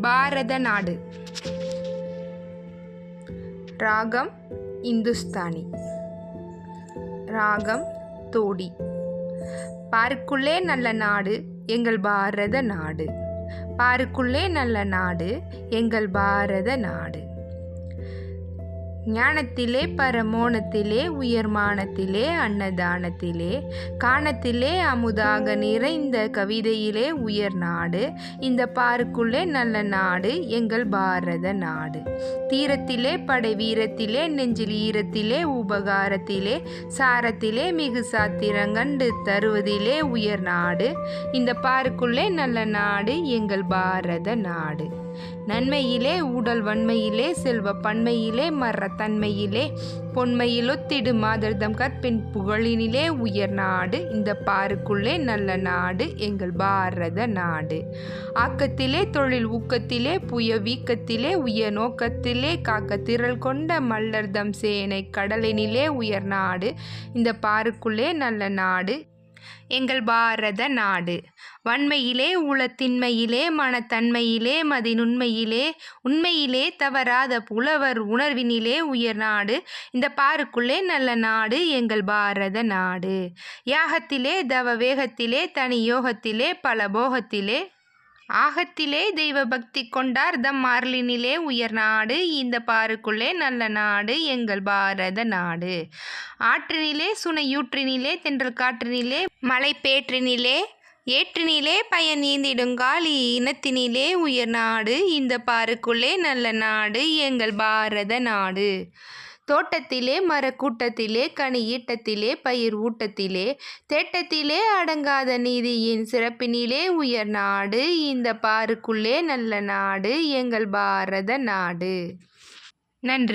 பாரத நாடு. ராகம் இந்துஸ்தானி. ராகம் தோடி. பாருக்குள்ளே நல்ல நாடு எங்கள் பாரத நாடு. பாருக்குள்ளே நல்ல நாடு எங்கள் பாரத நாடு. ஞானத்திலே பரமோணத்திலே உயர்மானத்திலே அன்னதானத்திலே காணத்திலே அமுதாக நிறைந்த கவிதையிலே உயர் நாடு. இந்த பாருக்குள்ளே நல்ல நாடு எங்கள் பாரத நாடு. தீரத்திலே படை வீரத்திலே நெஞ்சில் ஈரத்திலே உபகாரத்திலே சாரத்திலே மிகு சாத்திரங்கண்டு தருவதிலே உயர் நாடு. இந்த பாருக்குள்ளே நல்ல நாடு எங்கள் பாரத நாடு. நன்மையிலே ஊடல் வன்மையிலே செல்வ பன்மையிலே மரத் தன்மையிலே பொன்மையிலொத்திடு மாதர்தம் கற்பின் புகழினிலே உயர் நாடு இந்த பாருக்குள்ளே நல்ல நாடு எங்கள் பாரத நாடு. ஆக்கத்திலே தொழில் ஊக்கத்திலே புய வீக்கத்திலே உயர் நோக்கத்திலே காக்க திரள் கொண்ட மல்லர்தம் சேனை கடலினிலே உயர் நாடு இந்த பாருக்குள்ளே நல்ல நாடு எங்கள் பாரத நாடு. வன்மையிலே உளத்தின்மையிலே மனத்தன்மையிலே மதிநுண்மையிலே உண்மையிலே தவறாத புலவர் உணர்வினிலே உயர் நாடு. இந்த பாருக்குள்ளே நல்ல நாடு எங்கள் பாரத நாடு. யாகத்திலே தவ வேகத்திலே தனி யோகத்திலே பல போகத்திலே ஆகத்திலே தெய்வ பக்தி கொண்டார் தம் மார்லினிலே உயர் நாடு இந்த பாருக்குள்ளே நல்ல நாடு எங்கள் பாரத நாடு. ஆற்றினிலே சுனையூற்றினிலே தென்றல் காற்றினிலே மலை பேற்றினிலே ஏற்றினிலே பயன் நீந்திடுங்கால் இனத்தினிலே உயர் நாடு இந்த பாருக்குள்ளே நல்ல நாடு எங்கள் பாரத நாடு. தோட்டத்திலே மரக்கூட்டத்திலே கனி ஈட்டத்திலே பயிர் ஊட்டத்திலே தேட்டத்திலே அடங்காத நீதியின் சிறப்பினிலே உயர் நாடு இந்த பாருக்குள்ளே நல்ல நாடு எங்கள் பாரத நாடு. நன்றி.